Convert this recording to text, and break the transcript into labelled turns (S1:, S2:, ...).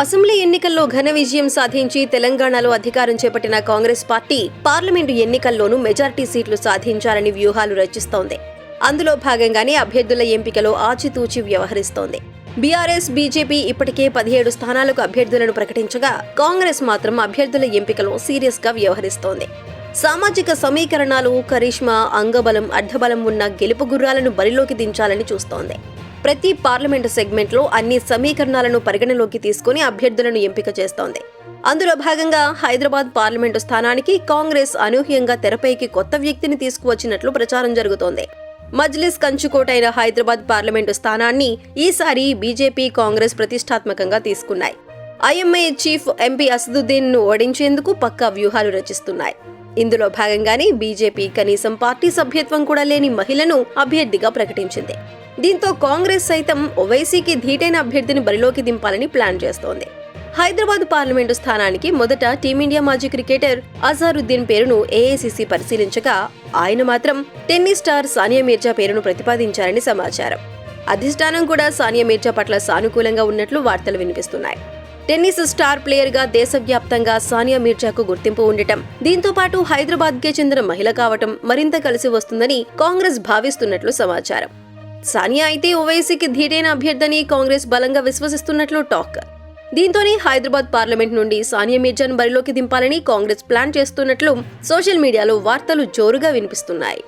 S1: Assembly ఎన్నికల్లో ఘన విజయం సాధించి తెలంగాణలో అధికారం చేపట్టిన కాంగ్రెస్ పార్టీ పార్లమెంటు ఎన్నికల్లోనూ మెజార్టీ సీట్లు సాధించాలని వ్యూహాలు రచిస్తోంది. అందులో భాగంగానే అభ్యర్థుల ఎంపికలో ఆచితూచి వ్యవహరిస్తోంది. బీఆర్ఎస్ బీజేపీ ఇప్పటికే పదిహేడు స్థానాలకు అభ్యర్థులను ప్రకటించగా కాంగ్రెస్ మాత్రం అభ్యర్థుల ఎంపికలో సీరియస్గా వ్యవహరిస్తోంది. సామాజిక సమీకరణాలు కరిష్మా అంగబలం అర్ధబలం ఉన్న గెలుపు గుర్రాలను బరిలోకి దించాలని చూస్తోంది. ప్రతి పార్లమెంటు సెగ్మెంట్లో అన్ని సమీకరణాలను పరిగణలోకి తీసుకుని అభ్యర్థులను ఎంపిక చేస్తోంది. అందులో భాగంగా హైదరాబాద్ పార్లమెంటు స్థానానికి కాంగ్రెస్ అనూహ్యంగా తెరపైకి కొత్త వ్యక్తిని తీసుకువచ్చినట్లు ప్రచారం జరుగుతోంది. మజ్లిస్ కంచుకోటైన హైదరాబాద్ పార్లమెంటు స్థానాన్ని ఈసారి బీజేపీ కాంగ్రెస్ ప్రతిష్టాత్మకంగా తీసుకున్నాయి. ఐఎంఏ చీఫ్ ఎంపీ అసదుద్దీన్ను ఓడించేందుకు పక్కా వ్యూహాలు రచిస్తున్నాయి. ఇందులో భాగంగానే బీజేపీ కనీసం పార్టీ సభ్యత్వం కూడా లేని మహిళను అభ్యర్థిగా ప్రకటించింది. దీంతో కాంగ్రెస్ సైతం ఓవైసీకి ధీటైన అభ్యర్థిని బరిలోకి దింపాలని ప్లాన్ చేస్తోంది. హైదరాబాద్ పార్లమెంటు స్థానానికి మొదట టీమిండియా మాజీ క్రికెటర్ అజారుద్దీన్ పేరును ఏఐసీసీ పరిశీలించగా ఆయన మాత్రం టెన్నిస్ స్టార్ సానియా మీర్జా పేరును ప్రతిపాదించారని సమాచారం. అధిష్టానం కూడా సానియా మీర్జా పట్ల సానుకూలంగా ఉన్నట్లు వార్తలు వినిపిస్తున్నాయి. టెన్నిస్ స్టార్ ప్లేయర్గా దేశవ్యాప్తంగా సానియా మీర్జాకు గుర్తింపు ఉండటం దీంతో పాటు హైదరాబాద్కే చెందిన మహిళ కావటం మరింత కలిసి వస్తుందని కాంగ్రెస్ భావిస్తున్నట్లు సమాచారం. సానియా అయితే ఓవైసీకి ధీటైన అభ్యర్థని కాంగ్రెస్ బలంగా విశ్వసిస్తున్నట్లు టాక్. దీంతోనే హైదరాబాద్ పార్లమెంట్ నుండి సానియా మీర్జాను బరిలోకి దింపాలని కాంగ్రెస్ ప్లాన్ చేస్తున్నట్లు సోషల్ మీడియాలో వార్తలు జోరుగా వినిపిస్తున్నాయి.